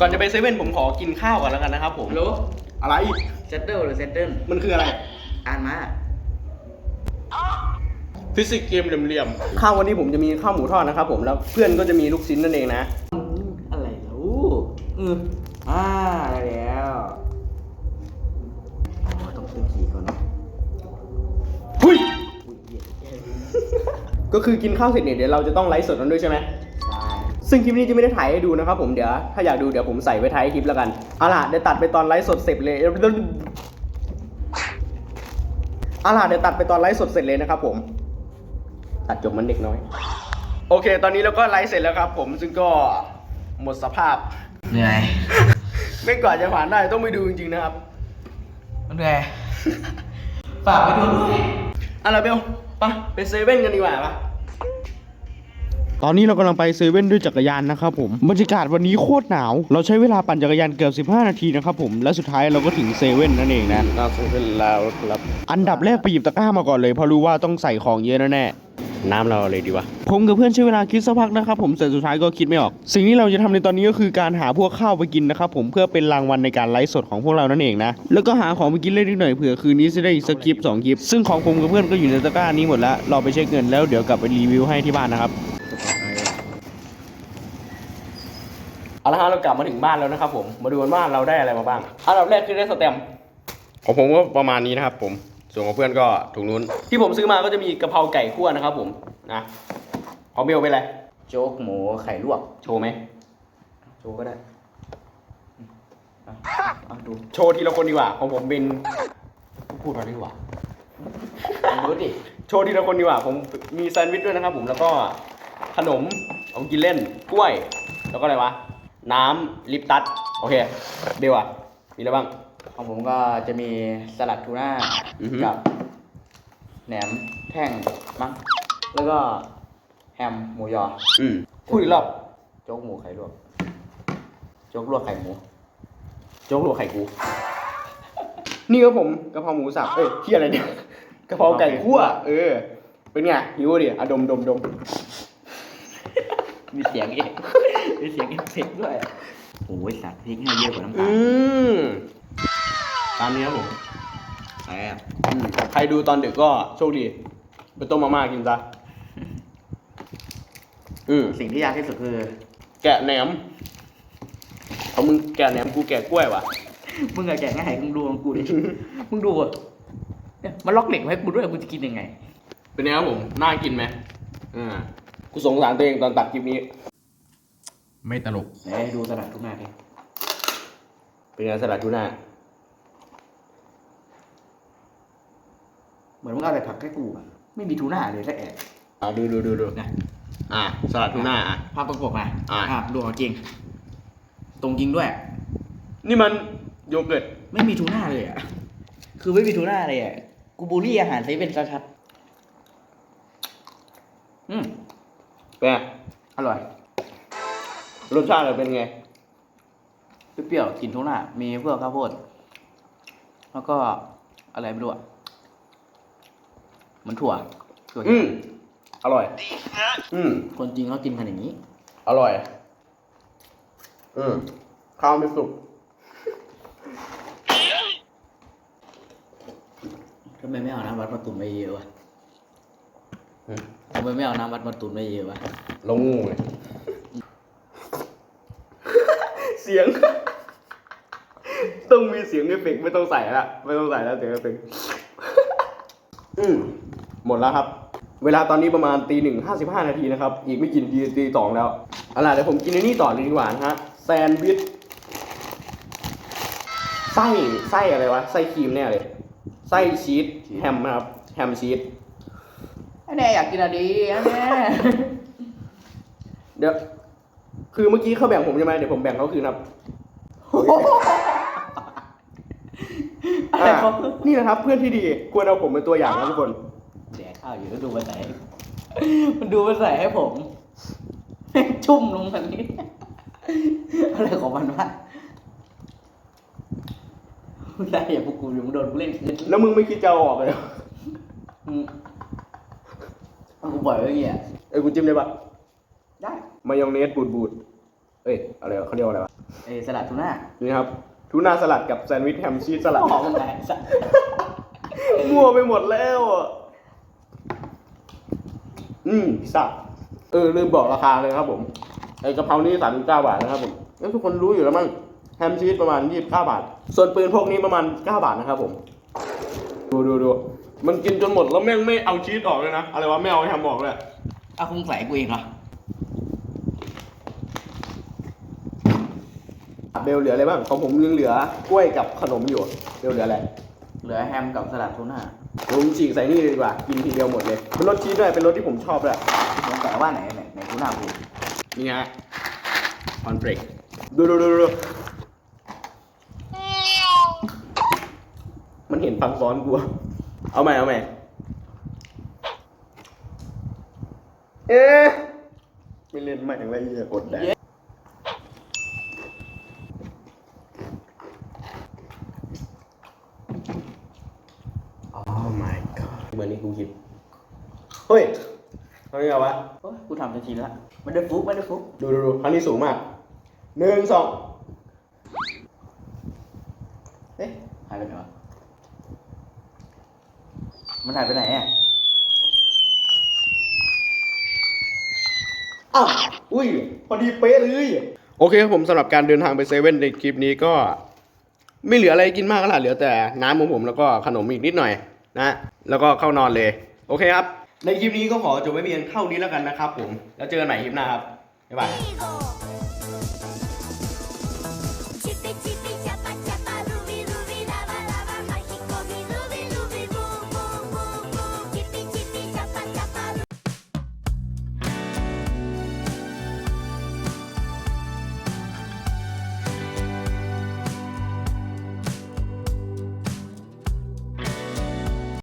ก่อนจะไปเซเว่นผมขอกินข้าวก่อนแล้วกันนะครับผม ฮัลโหลอะไร เซตเติลหรือเซตเติลมันคืออะไร อ่านมา ฟิสิกส์เกมเหลี่ยมๆ ข้าววันนี้ผมจะมีข้าวหมูทอดนะครับผม แล้วเพื่อนก็จะมีลูกชิ้นนั่นเองนะ อะไรแล้วอืออ่าได้แล้วอ๋อต้องซื้อขี่ก่อนเนาะหุ้ยอุ้ยเหี้ยใช่ก็คือกินข้าวเสร็จเนี่ยเดี๋ยวเราจะต้องไลฟ์สดกันด้วยใช่ไหม ซึ่งคลิปนี้จะไม่ได้ถ่ายให้ดูนะครับผมเดี๋ยวถ้าอยากดูเดี๋ยวผมใส่ไว้ท้ายคลิปแล้วกันเอาล่ะเดี๋ยวตัดไปตอนไลฟ์สดเสร็จเลยเอาล่ะเดี๋ยวตัดไปตอนไลฟ์สดเสร็จเลยนะครับผม ตัดจบมันเด็กน้อย โอเค ตอนนี้เราก็ไลฟ์เสร็จแล้วครับ ผมซึ่งก็หมดสภาพเหนื่อยไม่ก่อนจะผ่านได้ต้องไปดูจริงๆนะครับเหนื่อยฝากไปดูด้วยอะไรเบลไปไปเซเว่นกันดีกว่าปะ ตอนนี้เรากำลังไปเซเว่นด้วยจักรยานนะครับผมบรรยากาศวันนี้โคตรหนาว เราใช้เวลาปั่นจักรยานเกือบ 15 นาทีนะครับผมและสุดท้ายเราก็ถึงเซเว่นนั่นเองนะเซเว่นแล้วครับอันดับแรกไปหยิบตะกร้ามาก่อนเลยเพราะรู้ว่าต้องใส่ของเยอะแน่ๆน้ำเราอะไรดีวะผมกับเพื่อนใช้เวลาคิดสักพักนะครับผมแต่สุดท้ายก็คิดไม่ออก สิ่งที่เราจะทำในตอนนี้ก็คือการหาพวกข้าวไปกินนะครับผมเพื่อเป็นรางวัลในการไลฟ์สดของพวกเรานั่นเองนะแล้วก็หาของไปกินเล่นนิดหน่อยเผื่อคืนนี้จะได้อีกสักคลิปสองคลิป ซึ่งของผมกับเพื่อนก็อยู่ในตะกร้านี้หมดแล้วเราไปเช็คเงินแล้วเดี๋ยวกลับไปรีวิวให้ที่บ้านนะครับ เอา ละฮะเรากลับมาถึงบ้านแล้วนะครับ ผมมาดูกันว่าเราได้อะไรมาบ้างอันดับแรกคือได้สแตมป์ของผมก็ประมาณนี้นะครับ ผมส่วนของเพื่อนก็ถุงนู้น ที่ผมซื้อมาก็จะมีกะเพราไก่คั่วนะครับ ผมนะของเบลเป็นอะไรโจ๊กหมูไข่ลวกโชว์ไหมโจ๊กก็ได้อืมอะอะดูโชว์ทีละคนดีกว่าของผมเป็นพูดมาดีกว่า ดูดิโชว์ทีละคนดีกว่าผมมีแซนด์วิชด้วยนะครับ ผมแล้วก็ขนมเอากินเล่นกล้วย แล้วก็อะไรวะ น้ำลิปตัสโอเคเบลอะมีอะไรบ้าง ของผมก็จะมีสลัดทูน่าอือฮึ กับแหนมแท่งมั้งแล้วก็แฮมหมูยออืมพูดอีกรอบโจ๊กหมูไข่ลวกโจ๊กลวกไข่หมูโจ๊กหลวกไข่กู นี่ก็ผมกะเพราหมูสับเอ้ยที่อะไรเนี่ยกะเพราไก่คั่วเออ เป็นไงหิวดิอะดมดมดม มีเสียงเอง มีเสียงเอฟเฟกต์ด้วยโอ้ยสัตว์พริกให้เยอะกว่าน้ำตาอืลมตามนี้ครับผมแซ่บอืมใครดูตอนดึกก็โชคดี ไปต้มมาม่ากินซะ อืมสิ่งที่ยากที่สุดคือ แกะแหนมเอามึงแกะแหนมกูแกะกล้วยว่ะ มึงอะแกะง่ายมึงดูของกูดิ มึงดูอะเนี่ยมันล็อกเหล็กไว้ให้กูด้วยกูจะกินยังไง เป็นไงครับผม น่ากินไหมอ่า กูสงสารตัวเองตอนตัดคลิปนี้ไม่ตลกไหนดูสลัดทุกหน้าดิเป็นไงสลัดทูน่าเหมือนมึงเอาอะไรผักให้กูอะไม่มีทูน่าเลยสักแอะอ่าดูดูดูดูนะอ่าสลัดทูน่าอะภาพประกบมาอะดูของจริง ตรงจริงด้วย นี่มันโยเกิร์ตไม่มีทูน่าเลยอะคือไม่มีทูน่าเลยอะกูบูลลี่อาหารเซเว่นชัดๆอืม เป็นไงอร่อย รสชาติเป็นไง เปรี้ยวๆกลินทูน่ามีพวกข้าวโพด แล้วก็อะไรไม่รู้อะเหมันถั่วถั่วอืม อร่อย อืม คนจริงเขากินกันอย่างนี้ อร่อย อืม ข้าวไม่สุก ทำไมไม่เอาน้ำวัดมาตุนไว้เยอะวะอืม ทำไมไม่เอาน้ำวัดมาตุนไว้เยอะวะลงงูเลยเสียง ต้องมีเสียงเอฟเฟกต์ไม่ต้องใส่ละไม่ต้องใส่แล้วเสียงเอฟเฟกต์อืมหมดแล้วครับ เวลาตอนนี้ประมาณตีหนึ่งห้าสิบห้านาทีนะครับ อีกไม่กี่นาทีตีสองแล้วเอาล่ะเดี๋ยวผมกินในนี่ต่อเลยดีกว่านะฮะแซนด์วิชไส้ไส้อะไรวะไส้ครีมแน่เลยไส้ชีสแฮมนะครับแฮมชีส อันนี้อยากกินอะไรดีอันนี้เดี๋ยว คือเมื่อกี้เขาแบ่งผมใช่ไหมเดี๋ยวผมแบ่งเขาคืนครับ อะไรอ่าเขานี่นะครับ เพื่อนที่ดีควรเอาผมเป็นตัวอย่างนะทุกคน แดกข้าวอยู่แล้วดูมันใส่มันดูมันใส่ให้ผมชุ่มลงแบบนี้ อะไรของมันวะไม่ได้อย่าพวกกูอยู่มึงโดนกูเล่นคืนแล้วมึงไม่คิดจะเอาออกเลยเหรอ อืมเอากู ปล่อยไว้อย่างเงี้ยเอ้ยกูจิ้มได้ปะได้มายองเนสบูดบูดเอ้ยอะไรวะเขาเรียกว่าอะไรวะเอยสลัดทูน่านี่ครับทูน่าสลัดกับแซนด์วิชแฮมชีสสลัดหอมมันไหนสัตว์มั่วไปหมดแล้วอะอืมพิซซ่าเออลืมบอกราคาเลยครับผมไอกะเพรานี่สามสิบเก้าบาทนะครับผมแล้วทุกคนรู้อยู่แล้วมั้งแฮมชีสประมาณยี่สิบเก้าบาท ส่วนปืนพวกนี้ประมาณเก้าบาทนะครับผม ดูดูดูมันกินจนหมดแล้วแม่งไม่เอาชีสออกเลยนะ อะไรวะไม่เอาแฮมออกเลยเอาคงใส่กูเองเหรอเบลเหลืออะไรบ้างของผมยังเหลือกล้วยกับขนมอยู่เบลเหลืออะไรเหลือแฮมกับสลัดทูน่าผมฉีกใส่นี่เลยดีกว่ากินทีเดียวหมดเลยเป็นรสชีสด้วยเป็นรสที่ผมชอบด้วยสงสัยว่าไหนไหนไหนทูน่ากูนี่ฮะคอนเฟลกดูดูดูดู มันเห็นพังซ้อนกูอะเอาใหม่เอาใหม่เอ๊ะไม่เล่นใหม่อะไรอย่ากดแดดโอ้ my god เหมือนที่กูคิดเฮ้ยทำยังไงวะโอ้ยกูทำจนชินละไม่ได้ฟุกไม่ได้ฟุกดูดูดูครั้งนี้สูงมากหนึ่งสองเอ๊ะหายไปไหนวะ มันหายไปไหนอะอ้าวอุ้ยพอดีเป๊ะเลยโอเคครับผมสำหรับการเดินทางไปเซเว่นในคลิปนี้ก็ ไม่เหลืออะไรกินมากแล้วล่ะเหลือแต่น้ำของผมแล้วก็ขนมอีกนิดหน่อยนะแล้วก็เข้านอนเลย โอเคครับ ในคลิปนี้ก็ขอจบไว้เพียงเท่านี้แล้วกันนะครับผม แล้วเจอกันใหม่คลิปหน้าครับบ๊ายบาย Eagle.